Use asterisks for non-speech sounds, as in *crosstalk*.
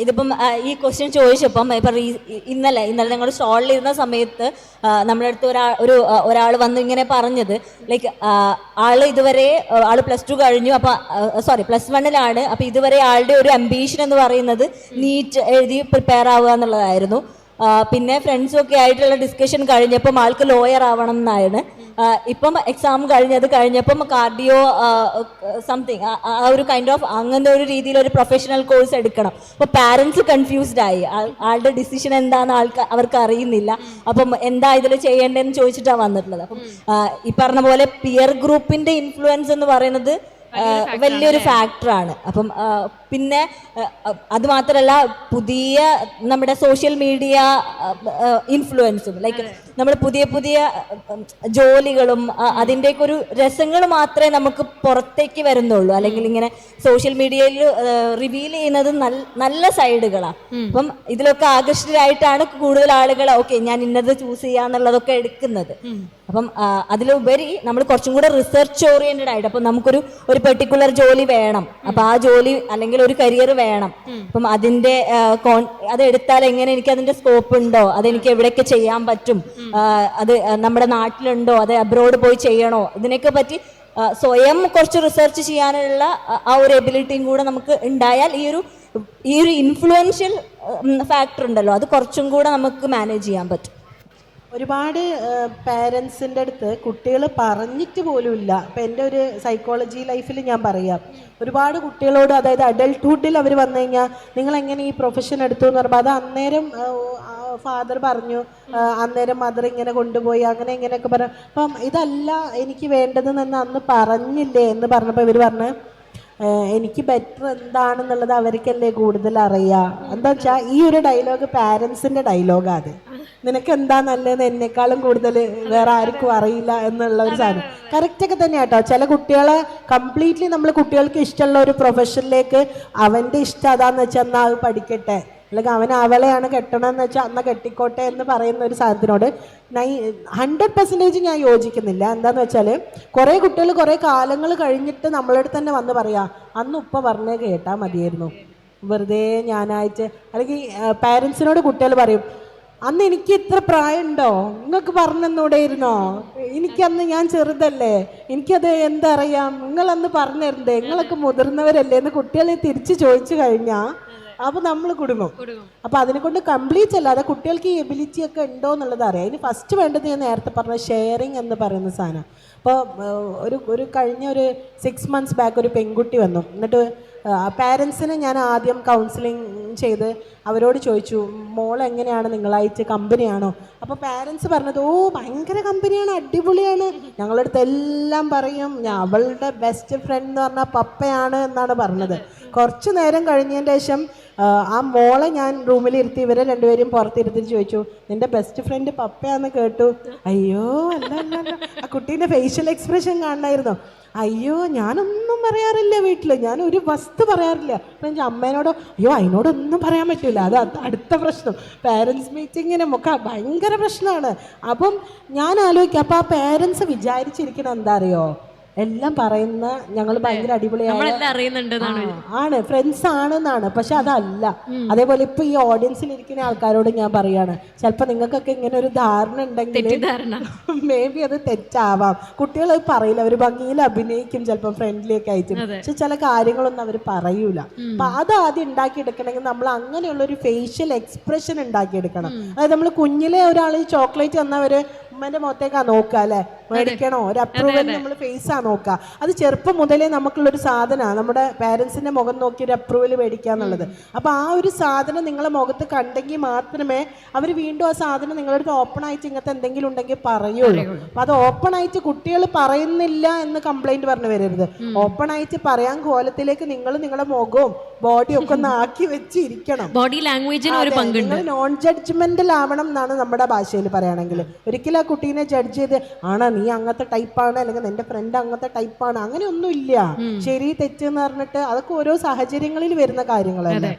ഇതിപ്പം ഈ ക്വസ്റ്റ്യൻ ചോദിച്ചപ്പം ഇപ്പം ഇന്നലെ ഇന്നലെ ഞങ്ങൾ സ്റ്റോളിലിരുന്ന സമയത്ത് നമ്മുടെ അടുത്ത് ഒരാൾ ഒരു ഒരാൾ വന്ന് ഇങ്ങനെ പറഞ്ഞത് ലൈക്ക് ആൾ ഇതുവരെ ആൾ പ്ലസ് ടു കഴിഞ്ഞു അപ്പൊ സോറി പ്ലസ് വണ്ണിലാണ് അപ്പൊ ഇതുവരെ ആളുടെ ഒരു അംബീഷൻ എന്ന് പറയുന്നത് നീറ്റ് എഴുതി പ്രിപ്പയർ ആവുക എന്നുള്ളതായിരുന്നു. പിന്നെ ഫ്രണ്ട്സും ഒക്കെ ആയിട്ടുള്ള ഡിസ്കഷൻ കഴിഞ്ഞപ്പം ആൾക്ക് ലോയർ ആവണം എന്നായിരുന്നു ഇപ്പം എക്സാം കഴിഞ്ഞത് കഴിഞ്ഞപ്പം കാർഡിയോ സംതിങ് ആ ഒരു കൈൻഡ് ഓഫ് അങ്ങനെ ഒരു രീതിയിൽ ഒരു പ്രൊഫഷണൽ കോഴ്സ് എടുക്കണം. അപ്പോൾ പാരൻസ് കൺഫ്യൂസ്ഡ് ആയി. ആളുടെ ഡിസിഷൻ എന്താണെന്ന് ആൾക്ക് അവർക്ക് അറിയുന്നില്ല. അപ്പം എന്താ ഇതിൽ ചെയ്യേണ്ടതെന്ന് ചോദിച്ചിട്ടാണ് വന്നിട്ടുള്ളത്. അപ്പം ഈ പറഞ്ഞ പോലെ പിയർ ഗ്രൂപ്പിന്റെ ഇൻഫ്ലുവൻസ് എന്ന് പറയുന്നത് വലിയൊരു ഫാക്ടറാണ് അപ്പം പിന്നെ അതുമാത്രല്ല അത് മാത്രമല്ല പുതിയ നമ്മുടെ സോഷ്യൽ മീഡിയ ഇൻഫ്ലുവൻസും ലൈക്ക് നമ്മൾ പുതിയ പുതിയ ജോലികളും അതിന്റെയൊക്കെ ഒരു രസങ്ങൾ മാത്രമേ നമുക്ക് പുറത്തേക്ക് വരുന്നുള്ളൂ. അല്ലെങ്കിൽ ഇങ്ങനെ സോഷ്യൽ മീഡിയയിൽ റിവീൽ ചെയ്യുന്നത് നല്ല സൈഡുകളാണ് അപ്പം ഇതിലൊക്കെ ആകർഷിതരായിട്ടാണ് കൂടുതൽ ആളുകൾ ഓക്കെ ഞാൻ ഇന്നത് ചൂസ് ചെയ്യാന്നുള്ളതൊക്കെ എടുക്കുന്നത്. അപ്പം അതിലുപരി നമ്മൾ കുറച്ചും കൂടെ റിസർച്ച് ഓറിയന്റഡ് ആയിട്ട് അപ്പം നമുക്കൊരു ഒരു പെർട്ടിക്കുലർ ജോലി വേണം. അപ്പൊ ആ ജോലി അല്ലെങ്കിൽ ഒരു കരിയർ വേണം. അപ്പം അതിന്റെ അത് എടുത്താൽ എങ്ങനെ എനിക്ക് അതിന്റെ സ്കോപ്പ് ഉണ്ടോ? അതെനിക്ക് എവിടെയൊക്കെ ചെയ്യാൻ പറ്റും? അത് നമ്മുടെ നാട്ടിലുണ്ടോ? അത് അബ്രോഡ് പോയി ചെയ്യണോ? ഇതിനൊക്കെ പറ്റി സ്വയം കുറച്ച് റിസർച്ച് ചെയ്യാനുള്ള ആ- ഒരു എബിലിറ്റിയും കൂടെ നമുക്ക് ഉണ്ടായാൽ ഈ ഒരു ഈ ഒരു ഇൻഫ്ലുവൻഷ്യൽ ഫാക്ടർ ഉണ്ടല്ലോ. അത് കുറച്ചും കൂടെ നമുക്ക് മാനേജ് ചെയ്യാൻ പറ്റും. ഒരുപാട് പേരൻസിന്റെ അടുത്ത് കുട്ടികൾ പറഞ്ഞിട്ട് പോലുമില്ല ഇപ്പം എന്റെ ഒരു സൈക്കോളജി ലൈഫിൽ ഞാൻ പറയാം. ഒരുപാട് കുട്ടികളോട് അതായത് അഡൽട്ട്ഹുഡിൽ അവർ വന്നു കഴിഞ്ഞാൽ നിങ്ങൾ എങ്ങനെ ഈ പ്രൊഫഷൻ എടുത്തു? എന്ന് പറയുമ്പോൾ അത് അന്നേരം ഫാദർ പറഞ്ഞു അന്നേരം മദർ ഇങ്ങനെ കൊണ്ടുപോയി അങ്ങനെ ഇങ്ങനെയൊക്കെ പറഞ്ഞു. അപ്പം ഇതല്ല എനിക്ക് വേണ്ടതെന്ന് അന്ന് പറഞ്ഞില്ലേ എന്ന് പറഞ്ഞപ്പോൾ ഇവർ പറഞ്ഞു എനിക്ക് ബെറ്റർ എന്താണെന്നുള്ളത് അവർക്കല്ലേ കൂടുതൽ അറിയാം. എന്താ വെച്ചാൽ ഈ ഒരു ഡയലോഗ് പാരൻസിന്റെ ഡയലോഗാണ് അത്. നിനക്ക് എന്താ നല്ലതെന്ന് എന്നെക്കാളും കൂടുതൽ വേറെ ആർക്കും അറിയില്ല എന്നുള്ള ഒരു സാധനം. കറക്റ്റ് ഒക്കെ തന്നെ കേട്ടോ. ചില കുട്ടികളെ കംപ്ലീറ്റ്ലി നമ്മൾ കുട്ടികൾക്ക് ഇഷ്ടമുള്ള ഒരു പ്രൊഫഷനിലേക്ക് അവന്റെ ഇഷ്ടം അതാന്ന് വെച്ചാൽ എന്നാൽ അത് പഠിക്കട്ടെ. അല്ലെങ്കിൽ അവൻ അവളെയാണ് കെട്ടണമെന്ന് വെച്ചാൽ അന്ന കെട്ടിക്കോട്ടെ എന്ന് പറയുന്ന ഒരു സാധനത്തിനോട് നൈ ഹൺഡ്രഡ് പെർസെന്റേജ് ഞാൻ യോജിക്കുന്നില്ല. എന്താന്ന് വെച്ചാൽ കുറേ കുട്ടികൾ കുറേ കാലങ്ങൾ കഴിഞ്ഞിട്ട് നമ്മളടുത്ത് തന്നെ വന്ന് പറയാം അന്ന് ഉപ്പ പറഞ്ഞേ കേട്ടാൽ മതിയായിരുന്നു. വെറുതെ ഞാനായിട്ട് അല്ലെങ്കിൽ പാരൻസിനോട് കുട്ടികൾ പറയും അന്ന് എനിക്ക് ഇത്ര പ്രായമുണ്ടോ? നിങ്ങൾക്ക് പറഞ്ഞെന്നൂടെയിരുന്നോ എനിക്കന്ന് ഞാൻ ചെറുതല്ലേ? എനിക്കത് എന്തറിയാം? നിങ്ങളന്ന് പറഞ്ഞിരുന്നേ നിങ്ങളൊക്കെ മുതിർന്നവരല്ലേ എന്ന് കുട്ടികളെ തിരിച്ചു ചോദിച്ചു കഴിഞ്ഞാൽ അപ്പൊ നമ്മൾ കുടുങ്ങും. അപ്പൊ അതിനെ കൊണ്ട് കംപ്ലീറ്റ് അല്ലാതെ കുട്ടികൾക്ക് ഈ എബിലിറ്റി ഒക്കെ ഉണ്ടോ എന്നുള്ളത് അറിയാം. അതിന് ഫസ്റ്റ് വേണ്ടത് ഞാൻ നേരത്തെ പറഞ്ഞ ഷെയറിങ് എന്ന് പറയുന്ന സാധനം. അപ്പോൾ ഒരു ഒരു കഴിഞ്ഞ ഒരു സിക്സ് മന്ത്സ് ബാക്ക് ഒരു പെൺകുട്ടി വന്നു. എന്നിട്ട് പാരൻസിന് ഞാൻ ആദ്യം കൗൺസിലിംഗ് ചെയ്ത് അവരോട് ചോദിച്ചു മോൾ എങ്ങനെയാണ്? നിങ്ങളായിട്ട് കമ്പനിയാണോ അപ്പോൾ പാരൻസ് പറഞ്ഞത് ഓ ഭയങ്കര കമ്പനിയാണ് അടിപൊളിയാണ്. ഞങ്ങളുടെ അടുത്ത് എല്ലാം പറയും അവളുടെ ബെസ്റ്റ് ഫ്രണ്ട് എന്ന് പറഞ്ഞാൽ പപ്പയാണ് എന്നാണ് പറഞ്ഞത്. കുറച്ച് നേരം കഴിഞ്ഞതിന് ശേഷം ആ, മോളെ ഞാൻ റൂമിൽ ഇരുത്തി ഇവരെ രണ്ടുപേരും പുറത്തിരുത്തിട്ട് ചോദിച്ചു നിന്റെ ബെസ്റ്റ് ഫ്രണ്ട് പപ്പയാന്ന് കേട്ടു? അയ്യോ അല്ല ആ കുട്ടീന്റെ ഫേഷ്യൽ എക്സ്പ്രഷൻ കാണണമായിരുന്നു അയ്യോ ഞാനൊന്നും പറയാറില്ല വീട്ടിൽ ഞാൻ ഒരു വസ്തു പറയാറില്ല. അപ്പം അമ്മേനോട് അയ്യോ അതിനോടൊന്നും പറയാൻ പറ്റില്ല അത് അടുത്ത പ്രശ്നം. പാരൻസ് മീറ്റിങ്ങിന് ഒക്കെ ഭയങ്കര പ്രശ്നമാണ്. അപ്പം ഞാൻ ആലോചിക്കാം അപ്പം ആ പേരൻസ് വിചാരിച്ചിരിക്കണം എന്താ അറിയോ? എല്ലാം പറയുന്ന ഞങ്ങൾ ഭയങ്കര അടിപൊളിയാണ് ആണ്. ഫ്രണ്ട്സ് ആണെന്നാണ്. പക്ഷെ അതല്ല. അതേപോലെ ഇപ്പൊ ഈ ഓഡിയൻസിൽ ഇരിക്കുന്ന ആൾക്കാരോട് ഞാൻ പറയാണ് ചിലപ്പോ നിങ്ങൾക്കൊക്കെ ഇങ്ങനെ ഒരു ധാരണ ഉണ്ടെങ്കിൽ. മേ ബി അത് തെറ്റാവാം. കുട്ടികൾ അത് പറയില്ല. അവർ ഭംഗിയിൽ അഭിനയിക്കും ചിലപ്പോൾ ഫ്രണ്ട്ലി ഒക്കെ ആയിട്ട് പക്ഷെ ചില കാര്യങ്ങളൊന്നും അവർ പറയൂല. അപ്പൊ അത് ആദ്യം ഉണ്ടാക്കിയെടുക്കണമെങ്കിൽ നമ്മൾ അങ്ങനെയുള്ള ഒരു ഫേഷ്യൽ എക്സ്പ്രഷൻ ഉണ്ടാക്കിയെടുക്കണം. അതായത് നമ്മൾ കുഞ്ഞിലെ ഒരാൾ ചോക്ലേറ്റ് തന്നവര് ഉമ്മന്റെ മുഖത്തേക്കാ നോക്കുക അല്ലെ? മേടിക്കണോ? ഒരു അപ്രൂവൽ നമ്മൾ ഫേസ് ആ നോക്കുക. അത് ചെറുപ്പം മുതലേ നമുക്കുള്ളൊരു സാധനമാണ് നമ്മുടെ പേരൻസിന്റെ മുഖം നോക്കി ഒരു അപ്രൂവൽ മേടിക്കുക എന്നുള്ളത്. അപ്പൊ ആ ഒരു സാധനം നിങ്ങളെ മുഖത്ത് കണ്ടെങ്കിൽ മാത്രമേ അവർ വീണ്ടും ആ സാധനം നിങ്ങളുടെ ഓപ്പൺ ആയിട്ട് ഇങ്ങനത്തെ എന്തെങ്കിലും ഉണ്ടെങ്കിൽ പറയുള്ളൂ. അപ്പൊ അത് ഓപ്പൺ ആയിട്ട് കുട്ടികൾ പറയുന്നില്ല എന്ന് കംപ്ലൈന്റ് പറഞ്ഞു വരരുത്. ഓപ്പൺ ആയിട്ട് പറയാൻ കോലത്തിലേക്ക് നിങ്ങൾ നിങ്ങളുടെ മുഖവും ബോഡിയും ഒക്കെ ഒന്ന് *laughs* ആക്കി വെച്ചിരിക്കണം. ബോഡി ലാംഗ്വേജിന് ഒരു പങ്കുണ്ട്. നോൺ ജഡ്ജ്മെന്റൽ ആവണം എന്നാണ് നമ്മുടെ ഭാഷയിൽ പറയുകയാണെങ്കിൽ. ഒരിക്കലും ആ കുട്ടീനെ ജഡ്ജ് ചെയ്ത് ആണാ നീ അങ്ങനത്തെ ടൈപ്പാണ് അല്ലെങ്കിൽ നിന്റെ ഫ്രണ്ട് അങ്ങനത്തെ ടൈപ്പാണ് അങ്ങനെ ഒന്നും ഇല്ല ശരി തെറ്റ് എന്ന് പറഞ്ഞിട്ട് അതൊക്കെ ഓരോ സാഹചര്യങ്ങളിൽ വരുന്ന കാര്യങ്ങളല്ലേ.